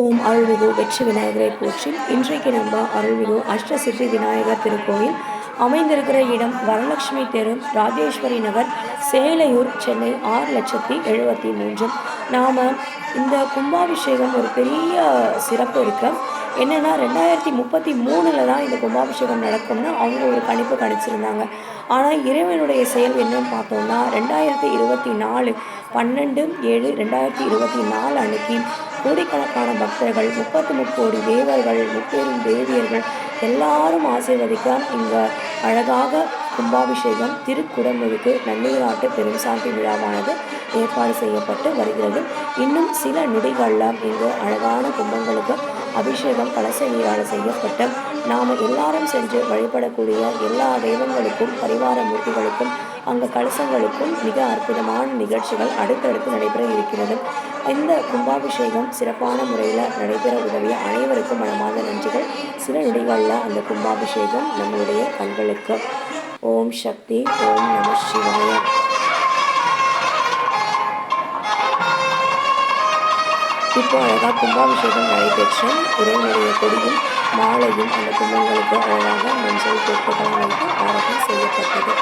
ஓம் அருள்மிகு வெற்றி விநாயகரை போற்றி இன்றைக்கு நம்ம அருள்மிகு அஷ்டசித்தி விநாயகர் திருக்கோயில் அமைந்திருக்கிற இடம் வரலட்சுமி தெரு ராஜேஸ்வரி நகர் சேலையூர் சென்னை ஆறு லட்சத்தி எழுபத்தி மூன்று. நாம் இந்த கும்பாபிஷேகம் ஒரு பெரிய சிறப்பு இருக்குது என்னென்னா ரெண்டாயிரத்தி முப்பத்தி மூணில் தான் இந்த கும்பாபிஷேகம் நடக்கும்னு அவங்க ஒரு கணிப்பு கணிச்சிருந்தாங்க. ஆனால் இறைவனுடைய செயல் என்னன்னு பார்த்தோம்னா ரெண்டாயிரத்தி இருபத்தி நாலு பன்னெண்டு ஏழு ரெண்டாயிரத்தி இருபத்தி நாலு அன்னைக்கு கோடிக்கணக்கான பக்தர்கள் முப்பத்து முக்கோடி தேவர்கள் முப்பெரும் தேவியர்கள் எல்லாரும் ஆசீர்வதிக்க இங்கே அழகாக கும்பாபிஷேகம் திருக்குடம்புக்கு நன்னீராட்டு பெரும் சாந்தி விழாவானது ஏற்பாடு செய்யப்பட்டு வருகிறது. இன்னும் சில நொடிகளில் இங்கு அழகான கும்பங்களுக்கு அபிஷேகம் கலச நீரால் செய்யப்பட்டு நாம் எல்லாரும் சென்று வழிபடக்கூடிய எல்லா தெய்வங்களுக்கும் பரிவார மூர்த்திகளுக்கும் அங்கே கலசங்களுக்கும் மிக அற்புதமான நிகழ்ச்சிகள் அடுத்தடுத்து நடைபெற இருக்கிறது. இந்த கும்பாபிஷேகம் சிறப்பான முறையில் நடைபெற உதவிய அனைவருக்கும் மனமார்ந்த நன்றிகள். சில நொடிகளில் அந்த கும்பாபிஷேகம் நம்முடைய கண்களுக்கு. ஓம் சக்தி ஓம் நம சிவாய. இப்போ அழகாக கும்பாபிஷேகம் நடைபெற்று இறைவனுடைய கொடியும் மாலையும் அந்த கும்பங்களுக்கு அழகாக மஞ்சள் பொட்டுகள் வைத்து ஆரம்பம் செய்யப்பட்டது.